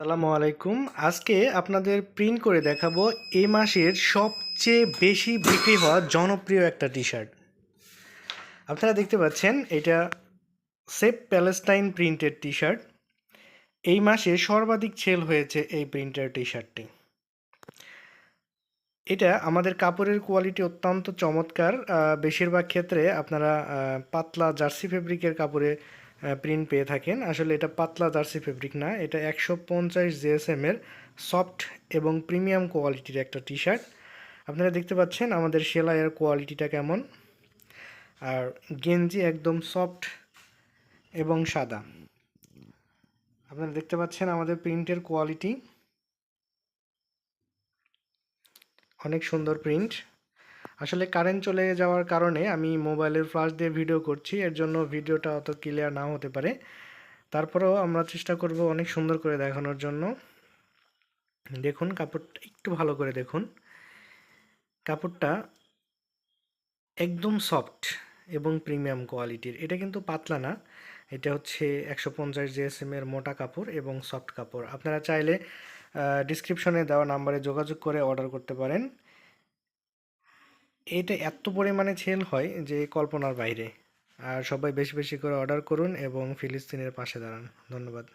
আসসালামু আলাইকুম। আজকে আপনাদের প্রিন্ট করে দেখাবো এ মাসের সবচেয়ে বেশি বিক্রি হওয়া জনপ্রিয় একটা টি শার্ট আপনারা দেখতে পাচ্ছেন, এটা সেফ প্যালেস্টাইন প্রিন্টের টি শার্ট এই মাসে সর্বাধিক সেল হয়েছে এই প্রিন্টের টি। শার্টটি এটা আমাদের কাপড়ের কোয়ালিটি অত্যন্ত চমৎকার। বেশিরভাগ ক্ষেত্রে আপনারা পাতলা জার্সি ফেব্রিকের কাপড়ে প্রিন্ট পেয়ে থাকেন। আসলে এটা পাতলা জার্সি ফেব্রিক না, এটা একশো পঞ্চাশ জিএসএম এর সফট এবং প্রিমিয়াম কোয়ালিটির একটা টি শার্ট আপনারা দেখতে পাচ্ছেন আমাদের সেলাইয়ের কোয়ালিটিটা কেমন। আর গেঞ্জি একদম সফট এবং সাদা। আপনারা দেখতে পাচ্ছেন আমাদের প্রিন্টের কোয়ালিটি অনেক সুন্দর প্রিন্ট আসলে কারেন্ট চলে যাওয়ার কারণে আমি মোবাইলের ফ্লাশ দিয়ে ভিডিও করছি, এর জন্য ভিডিওটা অত ক্লিয়ার নাও হতে পারে। তারপরেও আমরা চেষ্টা করব অনেক সুন্দর করে দেখানোর জন্য। দেখুন কাপড়টা একটু ভালো করে দেখুন। কাপড়টা একদম সফট এবং প্রিমিয়াম কোয়ালিটির এটা কিন্তু পাতলা না, এটা হচ্ছে একশো পঞ্চাশ জিএসএম এর মোটা কাপড় এবং সফট কাপড়। আপনারা চাইলে ডিসক্রিপশনে দেওয়া নাম্বারে যোগাযোগ করে অর্ডার করতে পারেন। এটা এত পরিমাণে সেল হয় যে কল্পনার বাইরে। আর সবাই বেশি বেশি করে অর্ডার করুন এবং ফিলিস্তিনের পাশে দাঁড়ান। ধন্যবাদ।